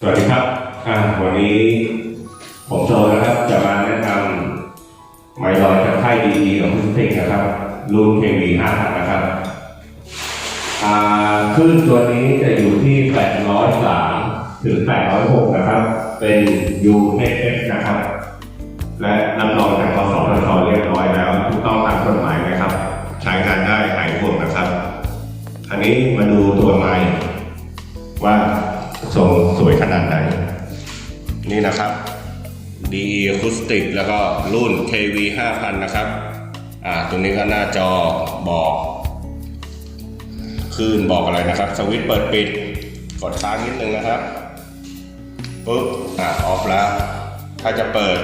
สวัสดีครับวันนี้ผมโจนะครับ จะมาแนะนำไมลอยจากค่ายดีๆของคุณเพ่งนะครับรุ่น KV 5นะครับอ่าคลื่นตัวนี้จะอยู่ที่803ถึง806นะครับ เป็น UHF นะครับ และรับรองจากกสทชเรียบร้อยแล้วถูกต้องตามกฎหมายนะครับ ใช้งานได้หายห่วงนะครับ อันนี้มาดูตัวไม้ว่า นี่นะครับดีอะคูสติกแล้วก็รุ่น KV 5000 นะครับ อ่า ตรงนี้ก็หน้าจอบอกคลื่นบอกอะไรนะครับ สวิตช์เปิดปิด กดค้างนิดนึงนะครับ ปุ๊บ อ่า ออฟแล้ว ถ้าจะเปิด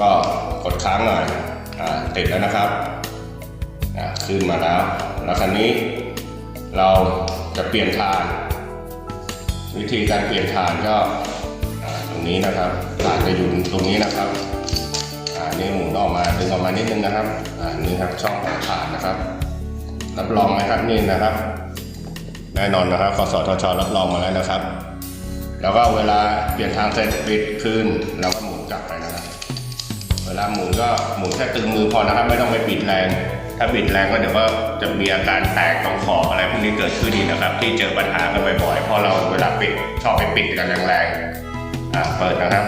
ก็กดค้างหน่อย อ่า ติดแล้วนะครับ อ่า ขึ้นมาแล้ว แล้วคันนี้เราจะเปลี่ยนทาน วิธีการเปลี่ยนฐานก็ นี้นะครับฐานจะอยู่ตรงนี้นะครับอ่านี่หมุนออกมาดึงออกมานิดนึงนะครับอ่านี่ครับช่องของฐานนะครับ รับรองนะครับนี่นะครับแน่นอนนะครับกสทช รับรองมาแล้วนะครับ แล้วก็เวลาเปลี่ยนทางเสร็จปิดคืนเราก็หมุนกลับไปนะครับ เวลาหมุนก็หมุนแค่ตึงมือพอนะครับ ไม่ต้องไปบิดแรง ถ้าบิดแรงก็เดี๋ยวก็จะมีอาการแตกตรงขอบอะไรพวกนี้เกิดขึ้นอีกนะครับ ที่เจอปัญหากันบ่อยๆเพราะเราเวลาปิดชอบไปปิดกันแรงๆ อะเปิดนะครับ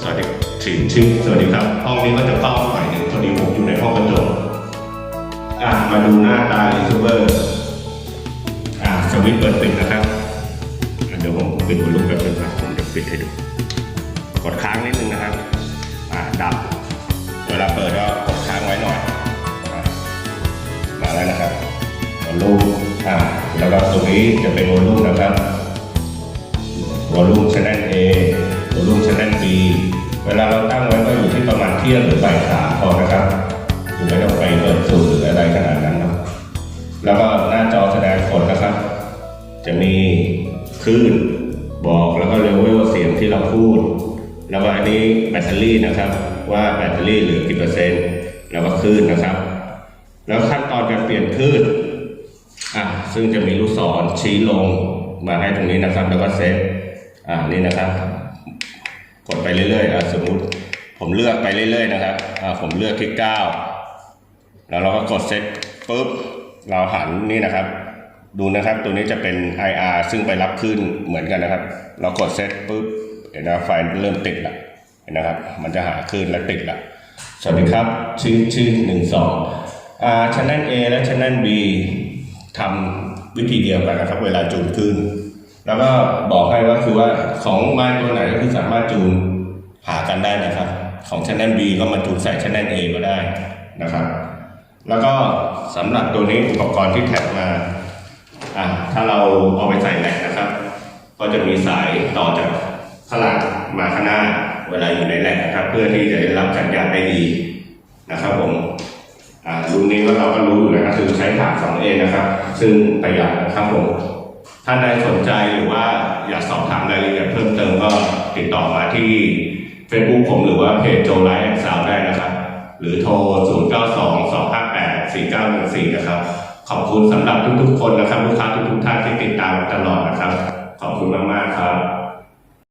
สวัสดีชื่อชื่อสวัสดีครับ ห้องนี้ก็จะเข้าหน่อยหนึ่งพอดีผมอยู่ในห้องกระจกอะมาดูหน้าตารีซูเปอร์อะสวิตช์เปิดปิดนะครับเดี๋ยวผมปิดวอลลุ่มแป๊บนึงครับผมจะปิดให้ดู กดค้างนิดนึงนะครับอ่าดับ เวลาเปิดก็กดค้างไว้หน่อย มาแล้วนะครับวอลลุ่มอ่าแล้วก็ตรงนี้จะเป็นวอลลุ่มนะครับ วอลลุ่มชแนล A วอลลุ่มชแนล B เวลาเราตั้งไว้ก็อยู่ที่ประมาณเที่ยงหรือบ่ายสามพอนะครับคือไม่ต้องไปเปิดสูตรหรืออะไรขนาดนั้นนะแล้วก็หน้าจอแสดงผลนะครับ จะมีคลื่นบอกแล้วก็เลเวลเสียงที่เราพูด แล้วก็อันนี้แบตเตอรี่นะครับ ว่าแบตเตอรี่เหลือกี่เปอร์เซ็นต์แล้วก็คลื่นนะครับ แล้วขั้นตอนการเปลี่ยนคลื่นอะซึ่งจะมีลูกศรชี้ลงมาให้ตรงนี้นะครับ แล้วก็เซต อ่านี่นะครับ กดไปเรื่อยๆอะสมมุติผมเลือกไปเรื่อยๆนะครับอ่าผมเลือกที่เก้าแล้วเราก็กดเซตปุ๊บเราหันนี่นะครับ ดูนะครับตัวนี้จะเป็น IR ซึ่งไปรับขึ้นเหมือนกันนะครับ เรากดเซตปุ๊บเห็นนะไฟเริ่มติดละเห็นนะครับ มันจะหาขึ้นและติดละสวัสดีครับ ชื่อชื่อหนึ่งสองอ่าชั้น A และชั้น B ทำวิธีเดียวกันนะครับ เวลาจูนขึ้น แล้วก็บอกให้ว่าคือว่าของไม้ตัวไหนก็คือสามารถจูนหากันได้นะครับ ของชั้น B ก็มาจูนใส่ชั้น A ก็ได้นะครับ แล้วก็สำหรับตัวนี้อุปกรณ์ที่แถมมาอะถ้าเราเอาไปใส่แหลกนะครับ ก็จะมีสายต่อจากข้างหลังมาข้างหน้าเวลาอยู่ในแหลกนะครับ เพื่อที่จะได้รับสัญญาณได้ดีนะครับผมอ่ารุ่นนี้ก็เราก็รู้อยู่แล้วก็คือใช้ฐาน 2A นะครับ ซึ่งประหยัดนะครับผม ท่านใดสนใจหรือว่าอยากสอบถามรายละเอียดเพิ่มเติมก็ติดต่อมาที่ Facebook ผมหรือว่าเพจโจไลท์แอนด์ซาวได้นะครับ หรือโทร 0 9 2 2 5 8 4 9 1 4 นะครับ ขอบคุณสำหรับทุกๆคนนะครับ ลูกค้าทุกๆท่านที่ติดตามตลอดนะครับ ขอบคุณมากๆครับ